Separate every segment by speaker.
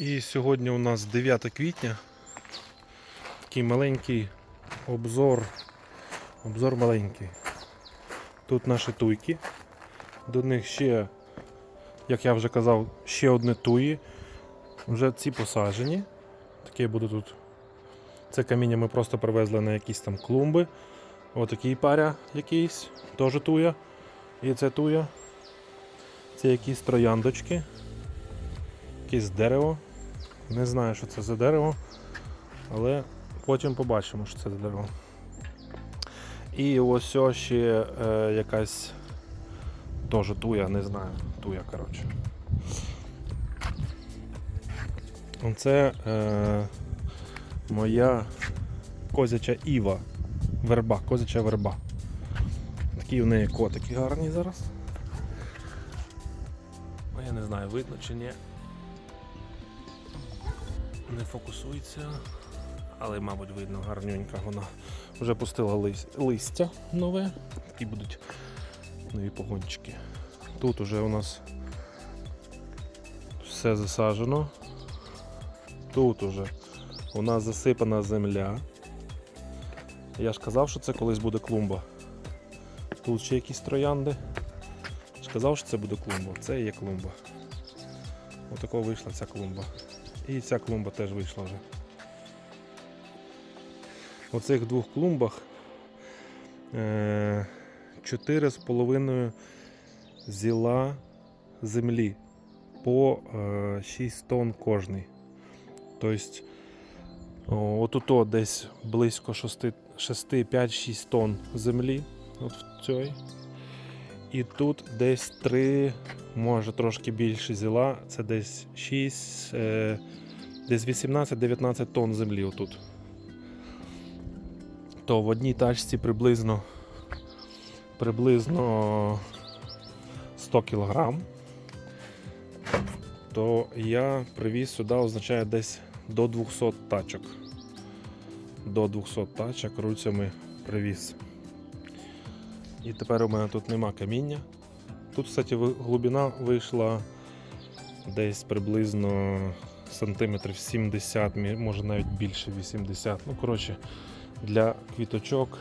Speaker 1: І сьогодні у нас 9 квітня. Такий маленький обзор. Обзор маленький. Тут наші туйки. До них ще, як я вже казав, ще одне туї. Вже ці посаджені. Таке буде тут. Це каміння ми просто привезли на якісь там клумби. Отакий паря якийсь, теж туя. І це туя. Це якісь трояндочки. Якесь дерево. Не знаю, що це за дерево, але потім побачимо, що це за дерево. І ось ще е, якась теж туя, не знаю, туя, коротше. Це е, моя козяча Іва. Верба, козяча верба. Такі в неї котики гарні зараз. Я не знаю, видно чи ні. Не фокусується, але, мабуть, видно, гарненька вона вже пустила листя нове. Такі будуть нові погончики. Тут уже у нас все засаджено. Тут уже у нас засипана земля. Я ж казав, що це колись буде клумба. Тут ще якісь троянди. Я ж казав, що це буде клумба. Це і є клумба. Отако вийшла ця клумба. І ця клумба теж вийшла вже. У цих двох клумбах е, 4,5 зіла землі по е, 6 тонн кожний. Тобто отуто десь близько 6, 6 5-6 тонн землі. От в цій. І тут десь 3, може трошки більше зіла, це десь 6, е, десь 18-19 тонн землі отут. То в одній тачці приблизно приблизно 100 кг. То я привіз сюди, означає десь до 200 тачок. До 200 тачок руцями привіз. І тепер у мене тут нема каміння. Тут, кстати, глибина вийшла десь приблизно сантиметрів 70, може навіть більше 80. Ну, коротше, для квіточок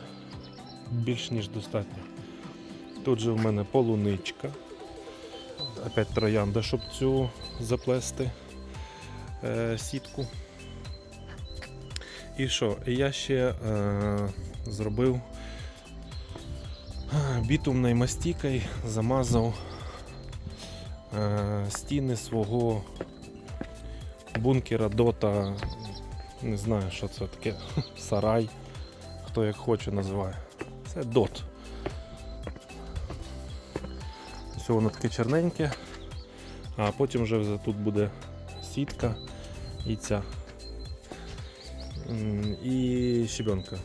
Speaker 1: більш ніж достатньо. Тут же в мене полуничка. Опять троянда, щоб цю заплести е, сітку. І що? І я ще е, зробив бітумною мастікою, замазав е, стіни свого бункера Дота. Не знаю, що це таке. Сарай. Хто як хоче називає. Це дот. Все воно таке черненьке, а потім вже тут буде сітка і ця. І щебенка.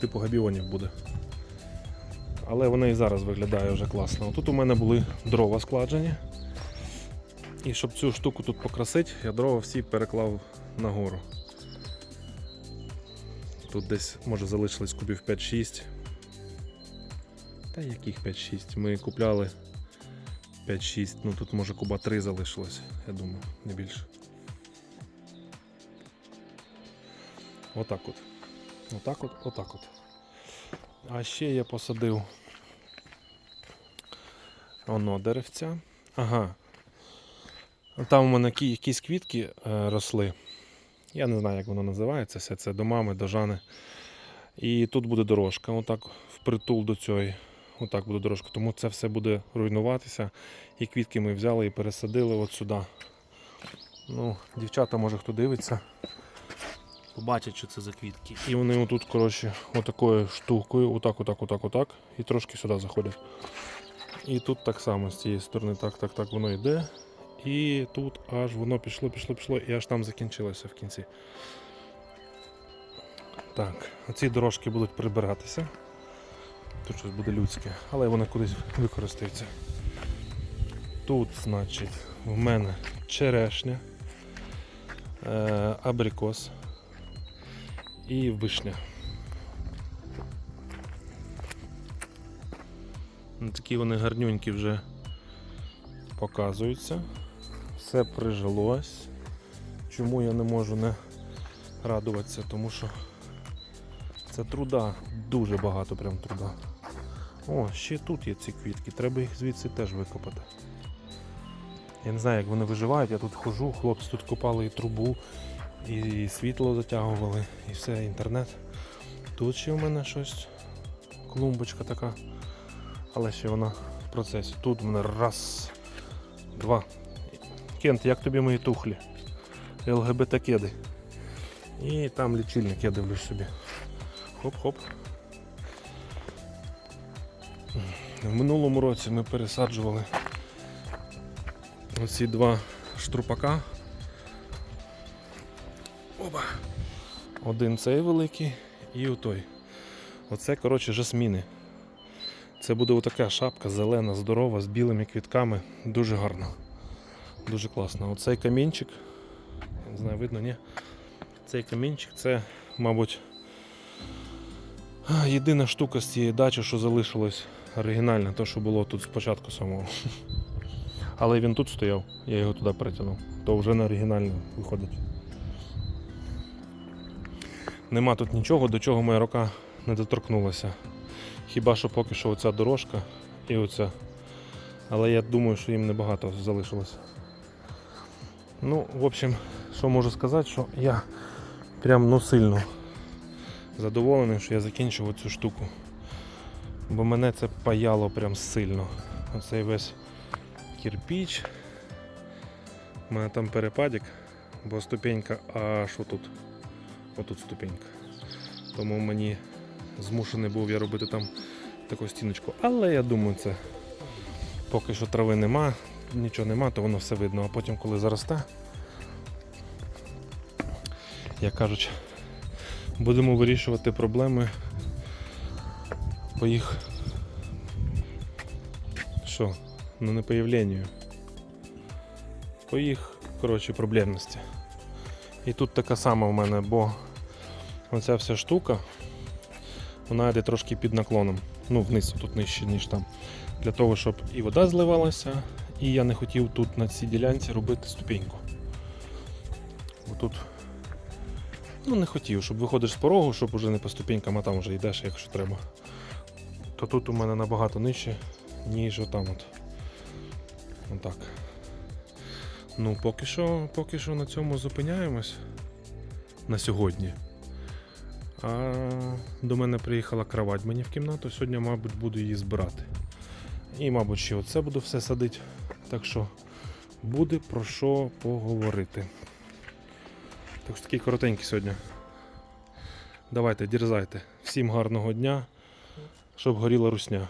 Speaker 1: Типу габіонів буде. Але вона і зараз виглядає вже класно. Тут у мене були дрова складжені. І щоб цю штуку тут покрасити, я дрова всі переклав нагору. Тут десь може залишилось кубів 5-6. Та яких 5-6? Ми купляли 5-6, ну тут може куба 3 залишилось, я думаю, не більше. Отак от. Отак от, отак от. А ще я посадив оно деревця. Ага. Там у мене якісь квітки е, росли. Я не знаю, як воно називається. Все це до мами, до Жани. І тут буде дорожка. Отак впритул до цієї. Отак буде дорожка. Тому це все буде руйнуватися. І квітки ми взяли і пересадили от сюди. Ну, дівчата, може хто дивиться, побачать, що це за квітки. І вони отут, коротше, отакою штукою, отак, отак, отак, отак, і трошки сюди заходять. І тут так само з цієї сторони, так, так, так воно йде. І тут аж воно пішло, пішло, пішло, і аж там закінчилося в кінці. Так, оці дорожки будуть прибиратися. Тут щось буде людське, але воно кудись використається. Тут, значить, в мене черешня, е, абрикос і вишня. Такі вони гарнюнькі вже показуються. Все прижилось. чому я не можу не радуватися, тому що це труда, дуже багато прям труда. О, ще тут є ці квітки, треба їх звідси теж викопати. Я не знаю, як вони виживають, я тут хожу, хлопці тут копали і трубу, і світло затягували, і все, інтернет. Тут ще в мене щось, клумбочка така, але ще вона в процесі. Тут в мене раз, два. Кент, як тобі мої тухлі? ЛГБТ кеди. І там лічильник, я дивлюсь собі. Хоп-хоп. В минулому році ми пересаджували оці два штрупака. Оба. Один цей великий і отой. Оце, коротше, жасміни. Це буде отака шапка зелена, здорова, з білими квітками. Дуже гарно. Дуже класно. Оцей камінчик. Не знаю, видно, ні? Цей камінчик це, мабуть, єдина штука з цієї дачі, що залишилось оригінальне, то, що було тут спочатку самого. Але він тут стояв, я його туди перетягнув. То вже не оригінально виходить. Нема тут нічого, до чого моя рука не доторкнулася. Хіба що поки що оця дорожка і оця. Але я думаю, що їм небагато залишилось. Ну, в общем, що можу сказати, що я прям ну сильно задоволений, що я закінчив цю штуку. Бо мене це паяло прям сильно. Оцей весь кирпіч. У мене там перепадик, бо ступенька аж отут. Отут ступенька. Тому мені змушений був я робити там таку стіночку. Але я думаю, це поки що трави нема, нічого нема, то воно все видно. А потім, коли заросте, як кажуть, будемо вирішувати проблеми по їх що? Ну не появленню. По їх, коротше, проблемності. І тут така сама в мене, бо оця вся штука, вона йде трошки під наклоном. Ну, вниз, тут нижче, ніж там. Для того, щоб і вода зливалася, і я не хотів тут на цій ділянці робити ступеньку. Бо тут ну, не хотів, щоб виходиш з порогу, щоб уже не по ступенькам, а там вже йдеш, якщо треба. То тут у мене набагато нижче, ніж отам от. Отак. Ну, поки що, поки що на цьому зупиняємось на сьогодні. А до мене приїхала кровать мені в кімнату. Сьогодні, мабуть, буду її збирати. І, мабуть, ще оце буду все садити. Так що буде про що поговорити. Так що такий коротенький сьогодні. Давайте, дерзайте. Всім гарного дня, щоб горіла русня.